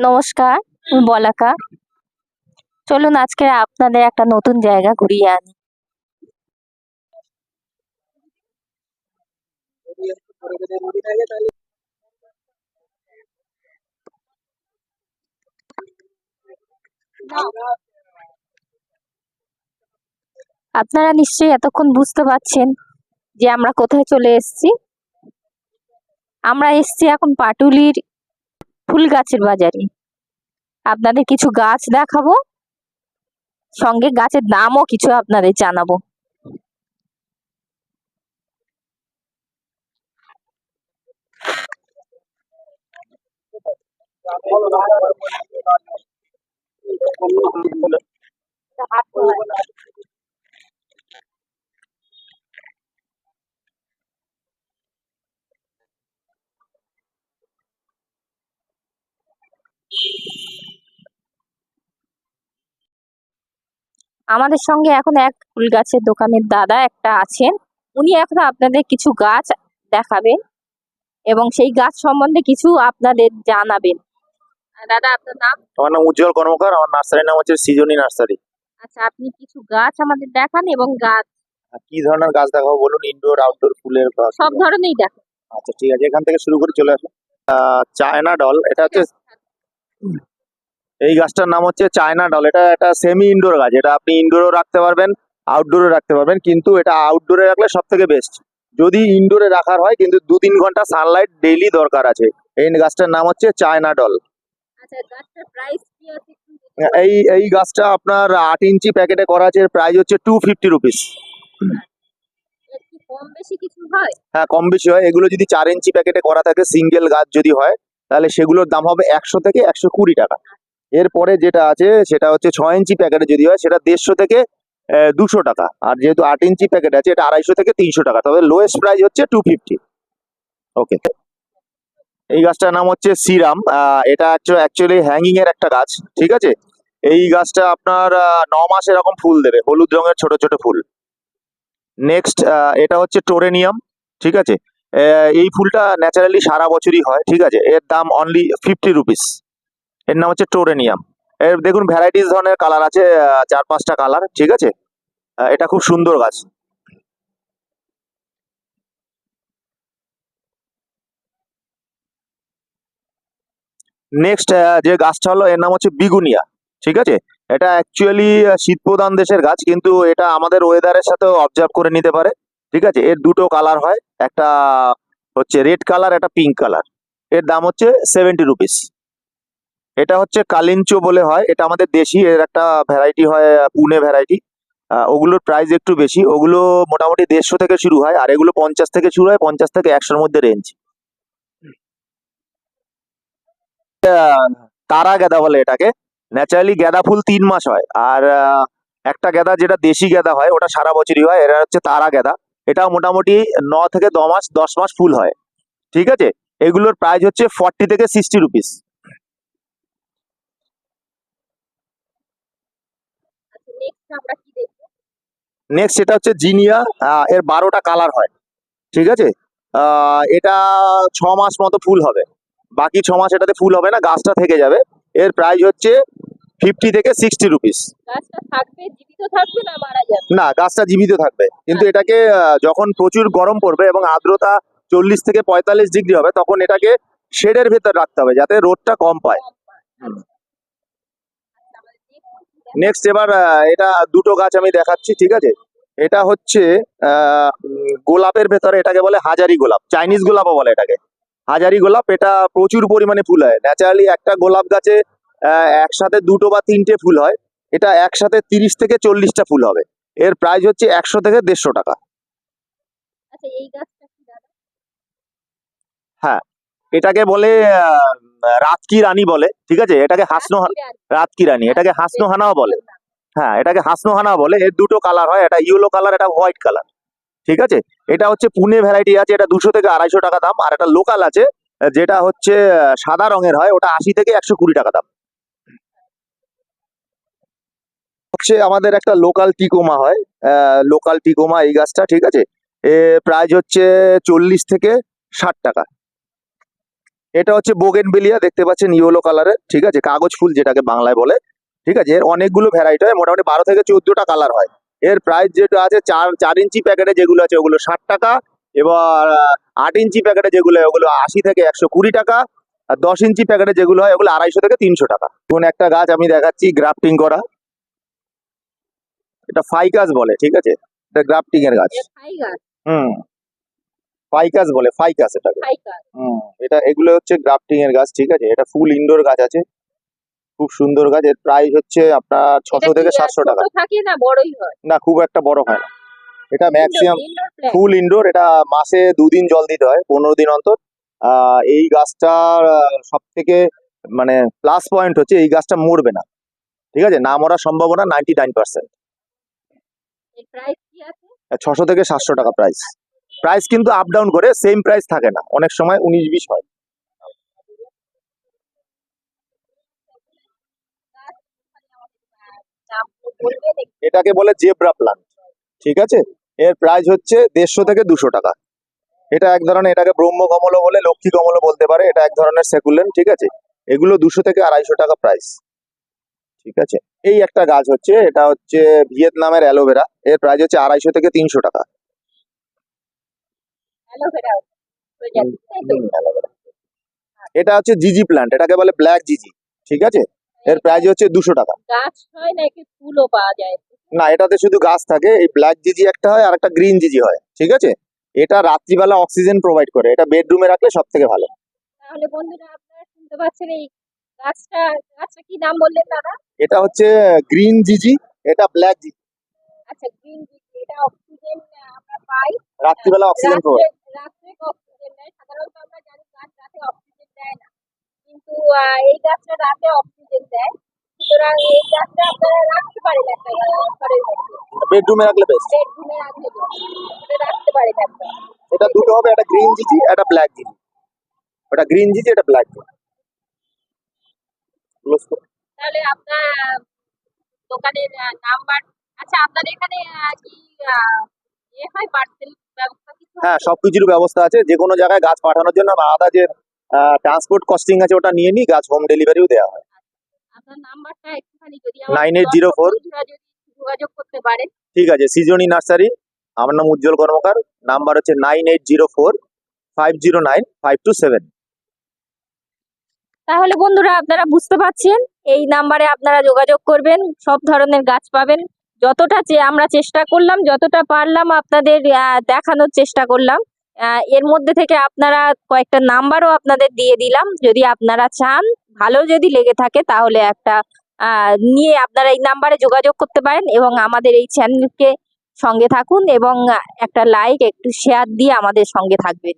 নমস্কার বলাকা। চলুন আজকে আপনাদের একটা নতুন জায়গা ঘুরিয়ে আনি। আপনারা নিশ্চয়ই এতক্ষণ বুঝতে পারছেন যে আমরা কোথায় চলে এসেছি। আমরা এসেছি এখন পাটুলির ফুল গাছের বাজারে। আপনাদের কিছু গাছ দেখাবো সঙ্গে গাছের দামও কিছু আপনাদের জানাব। আমাদের সঙ্গে এখন এক ফুল গাছের দোকানের দাদা একটা আছেন। উনি এখন আপনাদের কিছু গাছ দেখাবেন এবং সেই গাছ সম্বন্ধে কিছু আপনাদের জানাবেন। দাদা আপনার নাম? আমার নাম উজ্জ্বল কর্মকার আমার নার্সারির নাম হচ্ছে সৃজনী নার্সারি। আচ্ছা আপনি কিছু গাছ আমাদের দেখান এবং গাছ। কি ধরনের গাছ দেখাবো বলুন? ইনডোর আউটডোর ফুলের গাছ। সব ধরনেরই দেখান। আচ্ছা ঠিক আছে এখান থেকে শুরু করে চলে আসুন। চায়না ডল এটা হচ্ছে এই গাছটার নাম হচ্ছে চায়না ডল। এটা একটা সেমি ইনডোর গাছ। এটা আপনি ইনডোরও রাখতে পারবেন আউটডোরে রাখতে পারবেন কিন্তু এটা আউটডোরে রাখলে সব থেকে বেস্ট যদি ইনডোরে রাখার হয় কিন্তু দু তিন ঘণ্টা সানলাইট ডেইলি দরকার আছে। এই গাছটার নাম হচ্ছে চায়না ডল। আচ্ছা এই এই গাছটা আপনার আট ইঞ্চি প্যাকেটে করা আছে প্রাইস হচ্ছে টু ফিফটি রুপিস হয়? হ্যাঁ কম বেশি হয়। এগুলো যদি চার ইঞ্চি প্যাকেটে করা থাকে সিঙ্গেল গাছ যদি হয় তাহলে সেগুলোর দাম হবে একশো থেকে একশো কুড়ি টাকা। এরপরে যেটা আছে, সেটা হচ্ছে ছয় ইঞ্চি প্যাকেটে যদি হয়, সেটা দেড়শো থেকে দুশো টাকা। আর যেহেতু আট ইঞ্চি প্যাকেট আছে, এটা আড়াইশো থেকে তিনশো টাকা। তবে লোয়েস্ট প্রাইস হচ্ছে টু ফিফটি ওকে এই গাছটার নাম হচ্ছে সিরাম এটা অ্যাকচুয়ালি হ্যাঙ্গিং এর একটা গাছ, ঠিক আছে? এই গাছটা আপনার ন মাস এরকম ফুল দেবে, হলুদ রঙের ছোট ছোট ফুল। নেক্সট এটা হচ্ছে টোরেনিয়াম ঠিক আছে? এই ফুলটা ন্যাচারালি সারা বছরই হয়, ঠিক আছে? এর দাম অনলি ফিফটি রুপিস এর নাম হচ্ছে টোরেনিয়াম। এর দেখুন ভ্যারাইটিস ধরনের কালার আছে চার পাঁচটা কালার, ঠিক আছে? এটা খুব সুন্দর গাছ। নেক্সট যে গাছটা হলো, এর নাম হচ্ছে বিগুনিয়া, ঠিক আছে? এটা অ্যাকচুয়ালি শীতপ্রধান দেশের গাছ, কিন্তু এটা আমাদের ওয়েদারের সাথে অবজার্ভ করে নিতে পারে, ঠিক আছে? এর দুটো কালার হয়, একটা হচ্ছে রেড কালার একটা পিঙ্ক কালারের দাম হচ্ছে সেভেন্টি রুপিস এটা হচ্ছে কালিঞ্চো বলে হয়। এটা আমাদের দেশি, এর একটা ভ্যারাইটি হয়, পুনে ভ্যারাইটি ওগুলোর প্রাইস একটু বেশি। ওগুলো মোটামুটি দেড়শো থেকে শুরু হয়, আর এগুলো পঞ্চাশ থেকে শুরু হয়, পঞ্চাশ থেকে একশোর মধ্যে রেঞ্জ তারা গেঁদা বলে এটাকে। ন্যাচারালি গাঁদা ফুল তিন মাস হয়, আর একটা গাঁদা যেটা দেশি গাঁদা হয়, ওটা সারা বছরই হয়, এরা হচ্ছে তারা গাঁদা। এটা মোটামুটি ন থেকে দ মাস, দশ মাস ফুল হয়। ঠিক আছে? এগুলোর প্রাইস হচ্ছে ফর্টি থেকে সিক্সটি রুপিস আচ্ছা নেক্সট আমরা কি দেখব? নেক্সট এটা হচ্ছে জিনিয়া এর বারোটা কালার হয় ঠিক আছে? এটা ছ মাস মতো ফুল হবে বাকি ছ মাস এটাতে ফুল হবে না গাছটা থেকে যাবে। এর প্রাইস হচ্ছে ফিফটি থেকে সিক্সটি রুপিস থাকবে না গাছটা জীবিত থাকবে কিন্তু এটাকে যখন প্রচুর গরম পড়বে এবং আর্দ্রতা চল্লিশ থেকে পঁয়তাল্লিশ ডিগ্রি হবে তখন এটাকে শেডের ভেতর রাখতে হবে যাতে রোদটা কম পায় হুম। আচ্ছা, আমাদের next কি নেক্সট এবার এটা দুটো গাছ আমি দেখাচ্ছি ঠিক আছে? এটা হচ্ছে গোলাপের ভেতরে এটাকে বলে হাজারি গোলাপ চাইনিজ গোলাপও বলে এটাকে। হাজারি গোলাপ এটা প্রচুর পরিমাণে ফুল হয়। ন্যাচারালি একটা গোলাপ গাছে আহ, একসাথে দুটো বা তিনটে ফুল হয়। এটা একসাথে তিরিশ থেকে চল্লিশটা ফুল হবে। এর প্রাইস হচ্ছে একশো থেকে দেড়শো টাকা। আচ্ছা দাদা? এটাকে বলে রাতকি রানী বলে ঠিক আছে? এটাকে হাসনো রাতকি রানী। এটাকে হাসনো হানাও বলে। হ্যাঁ এটাকে হাসনো হানা বলে। এর দুটো কালার হয় এটা ইয়েলো কালার এটা হোয়াইট কালার ঠিক আছে? এটা হচ্ছে পুনে ভ্যারাইটি আছে এটা দুশো থেকে আড়াইশো টাকা দাম। আর একটা লোকাল আছে যেটা হচ্ছে সাদা রঙের হয় ওটা আশি থেকে একশো কুড়ি টাকা দাম। হচ্ছে আমাদের একটা লোকাল টিকোমা হয় লোকাল টিকোমা এই গাছটা ঠিক আছে? এ প্রাইস হচ্ছে চল্লিশ থেকে ষাট টাকা। এটা হচ্ছে বোগেন বিলিয়া দেখতে পাচ্ছেন ইয়েলো কালারের ঠিক আছে? কাগজ ফুল যেটাকে বাংলায় বলে ঠিক আছে? এর অনেকগুলো ভ্যারাইটি হয় মোটামুটি বারো থেকে চোদ্দটা কালার হয়। এর প্রাইস যেটা আছে চার চার ইঞ্চি প্যাকেটে যেগুলো আছে ওগুলো ষাট টাকা এবার আট ইঞ্চি প্যাকেটে যেগুলো হয় ওগুলো আশি থেকে একশো কুড়ি টাকা আর দশ ইঞ্চি প্যাকেটে যেগুলো হয় ওগুলো আড়াইশো থেকে তিনশো টাকা। কোন একটা গাছ আমি দেখাচ্ছি গ্রাফটিং করা। এটা ফাইকাস বলে ঠিক আছে? এটা গ্রাফটিং এর গাছ। হুম। ফাইকাস বলে ফাইকাস এটাকে। হুম এটা এগুলো হচ্ছে গ্রাফটিং এর গাছ ঠিক আছে? এটা ফুল ইনডোর গাছ আছে। খুব সুন্দর গাছ। এর প্রাইস হচ্ছে আপনার ছশো থেকে সাতশো টাকা। না খুব একটা বড় হয় না। এটা ম্যাক্সিমাম ফুল ইনডোর এটা মাসে দুদিন জল দিতে হয় পনেরো দিন অন্তর। আহ, এই গাছটার সব থেকে মানে প্লাস পয়েন্ট হচ্ছে এই গাছটা মরবে না। ঠিক আছে? না মরার সম্ভাবনা নাইনটি নাইন পার্সেন্ট? ছশো থেকে সাতশো টাকা প্রাইস প্রাইস কিন্তু আপ ডাউন করে সেম প্রাইস থাকে না। অনেক সময় উনিশ বিশ হয়। এটাকে বলে জেব্রা প্লান্ট ঠিক আছে? এর প্রাইস হচ্ছে দেড়শো থেকে দুশো টাকা। এটা এক ধরনের, এটাকে ব্রহ্ম কমল বলে, লক্ষ্মী কমল বলতে পারে, এটা এক ধরনের সেকুলেন ঠিক আছে? এগুলো দুশো থেকে আড়াইশো টাকা প্রাইস ঠিক আছে? এই একটা গাছ হচ্ছে, এটা হচ্ছে ভিয়েতনামের অ্যালোভেরা এর প্রাইস হচ্ছে আড়াইশো থেকে তিনশো টাকা Aloe vera হয়ে যাবে, তাই তো? হুম, অ্যালোভেরা এটা হচ্ছে জিজি প্লান্ট এটাকে বলে ব্ল্যাক জিজি ঠিক আছে? এর প্রাইস হচ্ছে দুশো টাকা। গাছ হয় না ফুলও পাওয়া যায়? না এটাতে শুধু গাছ থাকে এই ব্ল্যাক জিজি একটা হয় আর একটা গ্রিন জিজি হয় ঠিক আছে? এটা রাত্রিবেলা অক্সিজেন প্রোভাইড করে এটা বেডরুমে রাখলে সব থেকে ভালো। তাহলে বন্ধুরা আপনারা শুনতে পাচ্ছেন এই গাছটা গাছটা কি নাম বললেন দাদা? এটা হচ্ছে গ্রিন জিজি এটা ব্ল্যাক জিজি আচ্ছা গ্রিন এটা অক্সিজেন আমরা পাই। রাত্রিবেলা অক্সিজেন প্রোভাইড রাত্রে অক্সিজেন দেয় সাধারণত আমরা জানি গাছ রাতে অক্সিজেন দেয় না কিন্তু আহ, এই গাছটা রাতে অক্সিজেন দেয়। সুতরাং এই গাছটা আপনারা রাখতে পারেন একটা ঘরের বেডরুমে রাখলে বেস্ট বেডরুমে রাখলে রাখতে পারেন একটা। এটা দুটো হবে একটা গ্রিন জিজি একটা ব্ল্যাক জিজি ওটা গ্রিন জিজি এটা ব্ল্যাক জিজি তাহলে আপনার দোকানের নাম্বার আচ্ছা আপনার এখানে কি হয় পার্সেল ব্যবস্থা হ্যাঁ সবকিছুর ব্যবস্থা আছে। যে কোনো জায়গায় গাছ পাঠানোর জন্য আমরা আলাদা যে ট্রান্সপোর্ট কস্টিং আছে ওটা নিয়ে নিই গাছ হোম ডেলিভারিও দেওয়া হয়। আপনার নাম্বারটা একটুখানি যদি আমার 9804 বন্ধুরা যদি যোগাযোগ করতে পারেন। ঠিক আছে সিজনি নার্সারি আমার নাম উজ্জ্বল কর্মকার নাম্বার হচ্ছে nine eight zero four five zero nine five two seven. তাহলে বন্ধুরা আপনারা বুঝতে পারছেন এই নাম্বারে আপনারা যোগাযোগ করবেন সব ধরনের গাছ পাবেন। যতটা আমরা চেষ্টা করলাম যতটা পারলাম আপনাদের দেখানোর চেষ্টা করলাম। এর মধ্যে থেকে আপনারা কয়েকটা নাম্বারও আপনাদের দিয়ে দিলাম। যদি আপনারা চান, ভালো যদি লেগে থাকে তাহলে একটা নিয়ে আপনারা এই নাম্বারে যোগাযোগ করতে পারেন এবং আমাদের এই চ্যানেলকে সঙ্গে থাকুন এবং একটা লাইক একটু শেয়ার দিয়ে আমাদের সঙ্গে থাকবেন।